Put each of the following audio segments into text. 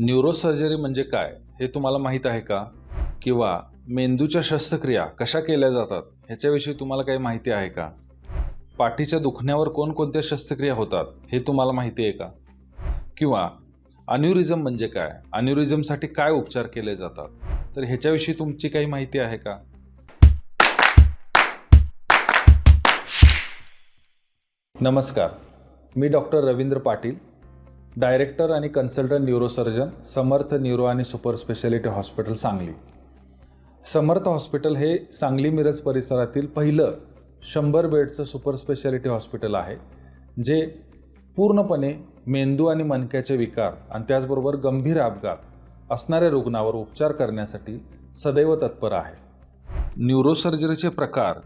Neurosurgery म्हणजे काय हे तुम्हाला माहीत आहे का? किंवा मेंदूच्या शस्त्रक्रिया कशा केल्या जातात ह्याच्याविषयी तुम्हाला काही माहिती आहे का? पाठीच्या दुखण्यावर कोणकोणत्या शस्त्रक्रिया होतात हे तुम्हाला माहिती आहे का? किंवा अन्युरिझम म्हणजे काय? अन्युरिझमसाठी काय उपचार केले जातात? तर ह्याच्याविषयी तुमची काही माहिती आहे का? नमस्कार. मी डॉक्टर रवींद्र पाटील डायरेक्टर आणि कन्सल्टंट न्यूरोसर्जन समर्थ न्यूरो आणि super speciality hospital Sangli. Samarth hospital हे सांगली मिरज परिसरातील पहिलं शंभर बेडचं सुपर स्पेशालिटी हॉस्पिटल आहे जे पूर्णपणे मेंदू आणि मणक्याचे विकार आणि त्याचबरोबर गंभीर अपघात असणाऱ्या रुग्णावर उपचार करण्यासाठी सदैव तत्पर आहे. न्यूरोसर्जरीचे प्रकार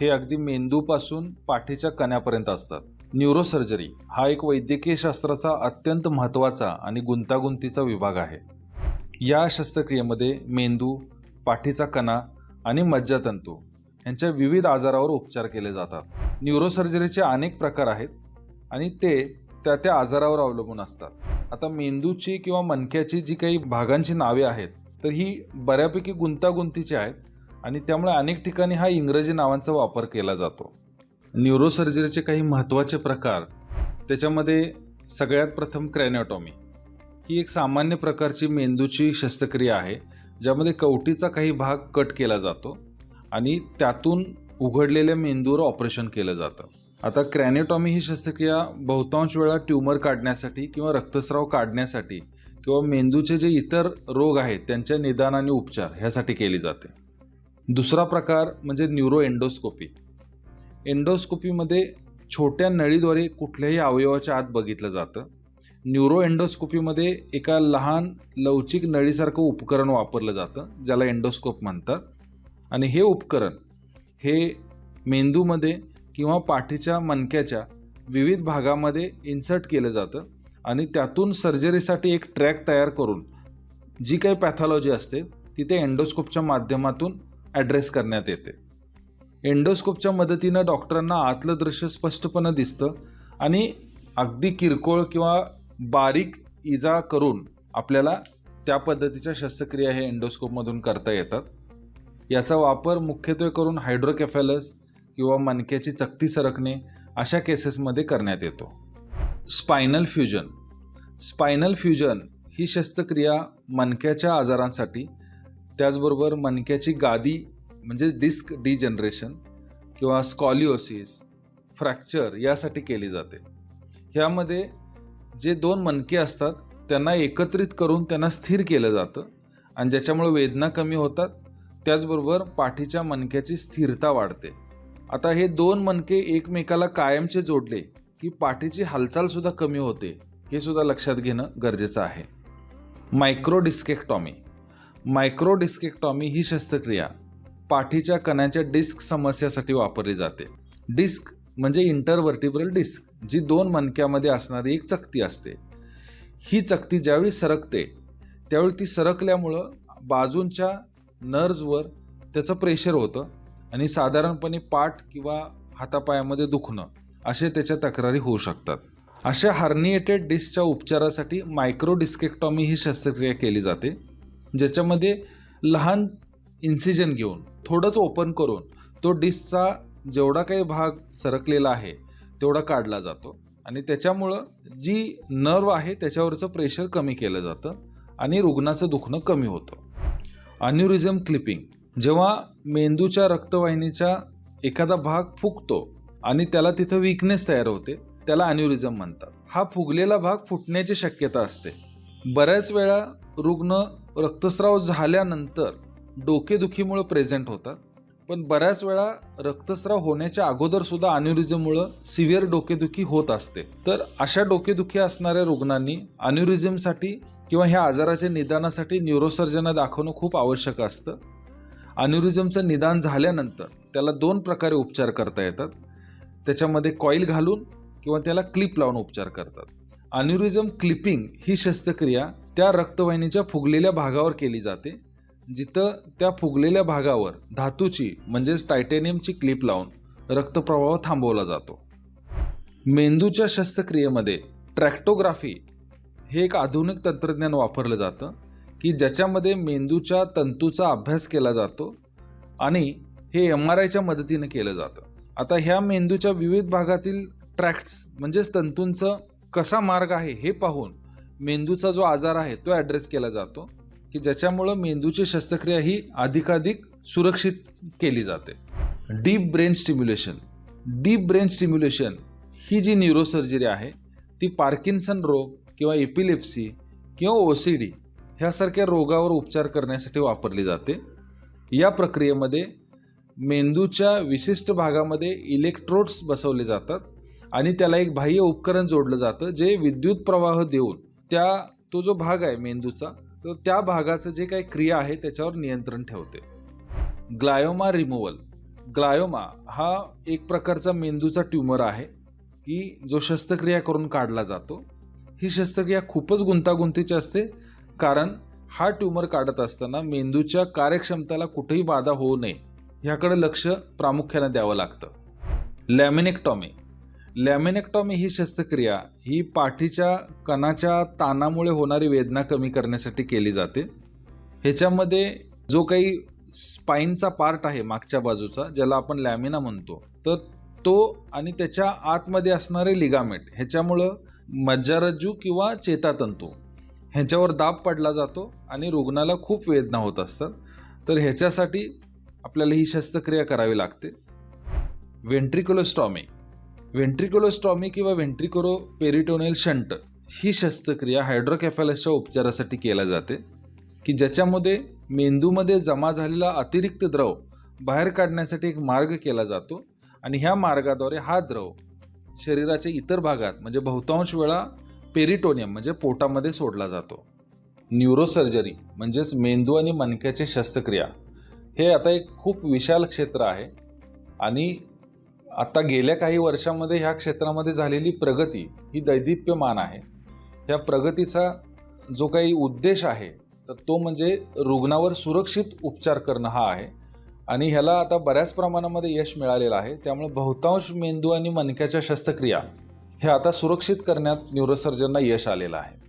हे अगदी मेंदूपासून पाठीच्या कण्यापर्यंत असतात. न्यूरोसर्जरी हा एक वैद्यकीय शास्त्राचा अत्यंत महत्त्वाचा आणि गुंतागुंतीचा विभाग आहे. या शस्त्रक्रियेमध्ये मेंदू पाठीचा कणा आणि मज्जातंतू यांच्या विविध आजारावर उपचार केले जातात. न्यूरोसर्जरीचे अनेक प्रकार आहेत आणि ते त्या त्या आजारावर अवलंबून असतात. आता मेंदूची किंवा मणक्याची जी काही भागांची नावे आहेत तर ही बऱ्यापैकी गुंतागुंतीची आहेत आणि त्यामुळे अनेक ठिकाणी हा इंग्रजी नावांचा वापर केला जातो. न्यूरोसर्जरीचे काही महत्त्वाचे प्रकार त्याच्यामध्ये सगळ्यात प्रथम क्रॅनॉटॉमी. ही एक सामान्य प्रकारची मेंदूची शस्त्रक्रिया आहे ज्यामध्ये कवटीचा काही भाग कट केला जातो आणि त्यातून उघडलेल्या मेंदूवर ऑपरेशन केलं जातं. आता क्रॅनिओटॉमी ही शस्त्रक्रिया बहुतांश वेळा ट्यूमर काढण्यासाठी किंवा रक्तस्राव काढण्यासाठी किंवा मेंदूचे जे इतर रोग आहेत त्यांच्या निदान आणि उपचार ह्यासाठी केली जाते. दुसरा प्रकार म्हणजे न्यूरो एंडोस्कोपी एंडोस्कोपीमध्ये छोट्या नळीद्वारे कुठल्याही अवयवाच्या आत बघितलं जातं. न्यूरो एंडोस्कोपीमध्ये एका लहान लवचिक नळीसारखं उपकरण वापरलं जातं ज्याला एंडोस्कोप म्हणतात. आणि हे उपकरण हे मेंदूमध्ये किंवा पाठीच्या मणक्याच्या विविध भागामध्ये इन्सर्ट केलं जातं आणि त्यातून सर्जरीसाठी एक ट्रॅक तयार करून जी काही पॅथॉलॉजी असते ती ते एंडोस्कोपच्या माध्यमातून ॲड्रेस करण्यात येते. एंडोस्कोपच्या मदतीनं डॉक्टरांना आतलं दृश्य स्पष्टपणे दिसतं आणि अगदी किरकोळ किंवा बारीक इजा करून आपल्याला त्या पद्धतीच्या शस्त्रक्रिया हे एंडोस्कोपमधून करता येतात. याचा वापर मुख्यत्वे करून हायड्रोकेफॅलस किंवा मणक्याची चकती सरकणे अशा केसेसमध्ये करण्यात येतो. Spinal fusion. स्पायनल फ्युजन ही शस्त्रक्रिया मणक्याच्या आजारांसाठी त्याचबरोबर मणक्याची गादी म्हणजे डिस्क डिजनरेशन किंवा स्कॉलिओसिस फ्रॅक्चर यासाठी केली जाते. ह्यामध्ये जे दोन मनके असतात त्यांना एकत्रित करून त्यांना स्थिर केलं जातं आणि ज्याच्यामुळे वेदना कमी होतात त्याचबरोबर पाठीच्या मनक्याची स्थिरता वाढते. आता हे दोन मनके एकमेकाला कायमचे जोडले की पाठीची हालचालसुद्धा कमी होते हे सुद्धा लक्षात घेणं गरजेचं आहे. मायक्रोडिस्केक्टॉमी. मायक्रोडिस्केक्टॉमी ही शस्त्रक्रिया. पाठीच्या कण्याच्या डिस्क समस्यासाठी वापरली जाते. डिस्क म्हणजे इंटरव्हर्टिब्रल डिस्क जी दोन मणक्यामध्ये असणारी एक चकती असते. ही चकती ज्यावेळी सरकते त्यावेळी ती सरकल्यामुळं बाजूंच्या नर्व्सवर त्याचं प्रेशर होतं आणि साधारणपणे पाठ किंवा हातापायामध्ये दुखणं असे त्याच्या तक्रारी होऊ शकतात. अशा हार्निएटेड डिस्कच्या उपचारासाठी मायक्रोडिस्केक्टॉमी ही शस्त्रक्रिया केली जाते ज्याच्यामध्ये लहान इन्सिजन घेऊन थोडंच ओपन करून तो डिस्कचा जेवढा काही भाग सरकलेला आहे तेवढा काढला जातो. आणि त्याच्यामुळं जी नर्व आहे त्याच्यावरचं प्रेशर कमी केलं जातं आणि रुग्णाचं दुखणं कमी होतं. अन्युरिझम क्लिपिंग जेव्हा मेंदूच्या रक्तवाहिनीच्या एखादा भाग फुगतो आणि त्याला तिथं विकनेस तयार होते त्याला अन्युरिझम म्हणतात. हा फुगलेला भाग फुटण्याची शक्यता असते. बऱ्याच वेळा रुग्ण रक्तस्राव झाल्यानंतर डोकेदुखीमुळं प्रेझेंट होतात. पण बऱ्याच वेळा रक्तस्राव होण्याच्या अगोदर सुद्धा अन्युरिझममुळं सिव्हिअर डोकेदुखी होत असते. तर अशा डोकेदुखी असणाऱ्या रुग्णांनी अन्युरिझमसाठी किंवा ह्या आजाराच्या निदानासाठी न्यूरोसर्जना दाखवणं खूप आवश्यक असतं. अन्युरिझमचं निदान झाल्यानंतर त्याला दोन प्रकारे उपचार करता येतात. त्याच्यामध्ये कॉईल घालून किंवा त्याला क्लिप लावून उपचार करतात. अन्युरिझम क्लिपिंग ही शस्त्रक्रिया त्या रक्तवाहिनीच्या फुगलेल्या भागावर केली जाते. जिथं त्या फुगलेल्या भागावर धातूची म्हणजेच टायटेनियमची क्लिप लावून रक्तप्रवाह थांबवला जातो. मेंदूच्या शस्त्रक्रियेमध्ये ट्रॅक्टोग्राफी हे एक आधुनिक तंत्रज्ञान वापरलं जातं की ज्याच्यामध्ये मेंदूच्या तंतूचा अभ्यास केला जातो आणि हे एम आर आयच्या मदतीनं केलं जातं. आता ह्या मेंदूच्या विविध भागातील ट्रॅक्ट्स म्हणजेच तंतूंचं कसा मार्ग आहे हे पाहून मेंदूचा जो आजार आहे तो ॲड्रेस केला जातो. की ज्याच्यामुळं मेंदूची शस्त्रक्रिया ही अधिकाधिक सुरक्षित केली जाते. Deep brain stimulation deep brain stimulation ही जी न्यूरोसर्जरी आहे ती पार्किन्सन रोग किंवा एपिलेप्सी किंवा ओ सी डी ह्यासारख्या रोगावर उपचार करण्यासाठी वापरली जाते. या प्रक्रियेमध्ये मेंदूच्या विशिष्ट भागामध्ये इलेक्ट्रोड्स बसवले जातात आणि त्याला एक बाह्य उपकरण जोडलं जातं जे विद्युत प्रवाह देऊन त्या तो जो भाग आहे मेंदूचा तर त्या भागाचं जे काही क्रिया आहे त्याच्यावर नियंत्रण ठेवते. ग्लायोमा रिमूव्हल ग्लायोमा हा एक प्रकारचा मेंदूचा ट्यूमर आहे. की जो शस्त्रक्रिया करून काढला जातो. ही शस्त्रक्रिया खूपच गुंतागुंतीची असते. कारण हा ट्यूमर काढत असताना मेंदूच्या कार्यक्षमतेला कुठेही बाधा होऊ नये. ह्याकडे लक्ष प्रामुख्याने द्यावं लागतं. लॅमिनेक्टॉमी. लॅमिनेक्टॉमी ही शस्त्रक्रिया ही पाठीच्या कणाच्या ताणामुळे होणारी वेदना कमी करण्यासाठी केली जाते. ह्याच्यामध्ये जो काही स्पाईनचा पार्ट आहे मागच्या बाजूचा ज्याला आपण लॅमिना म्हणतो तर तो आणि त्याच्या आतमध्ये असणारे लिगामेंट ह्याच्यामुळं मज्जारज्जू किंवा चेतातंतू ह्याच्यावर दाब पडला जातो आणि रुग्णाला खूप वेदना होत असतात. तर ह्याच्यासाठी आपल्याला ही शस्त्रक्रिया करावी लागते. व्हेंट्रिक्युलोस्टॉमी व्हेंट्रिक्युलोस्टॉमी किंवा व्हेंट्रिकोरो पेरिटोनियल शंट ही शस्त्रक्रिया हायड्रोकॅफॅलसच्या उपचारासाठी केल्या जाते की ज्याच्यामध्ये मेंदूमध्ये जमा झालेला अतिरिक्त द्रव बाहेर काढण्यासाठी एक मार्ग केला जातो आणि ह्या मार्गाद्वारे हा द्रव शरीराच्या इतर भागात म्हणजे बहुतांश वेळा पेरिटोनियम म्हणजे पोटामध्ये सोडला जातो. न्यूरोसर्जरी म्हणजेच मेंदू आणि मणक्याची शस्त्रक्रिया हे आता एक खूप विशाल क्षेत्र आहे आणि आता गेल्या काही वर्षामध्ये ह्या क्षेत्रामध्ये झालेली प्रगती ही दैदिप्यमान आहे. ह्या प्रगतीचा जो काही उद्देश आहे तर तो म्हणजे रुग्णावर सुरक्षित उपचार करणं हा आहे. आणि ह्याला आता बऱ्याच प्रमाणामध्ये यश मिळालेलं आहे. त्यामुळे बहुतांश मेंदू आणि मणक्याच्या शस्त्रक्रिया हे आता सुरक्षित करण्यात न्यूरोसर्जनला यश आलेलं आहे.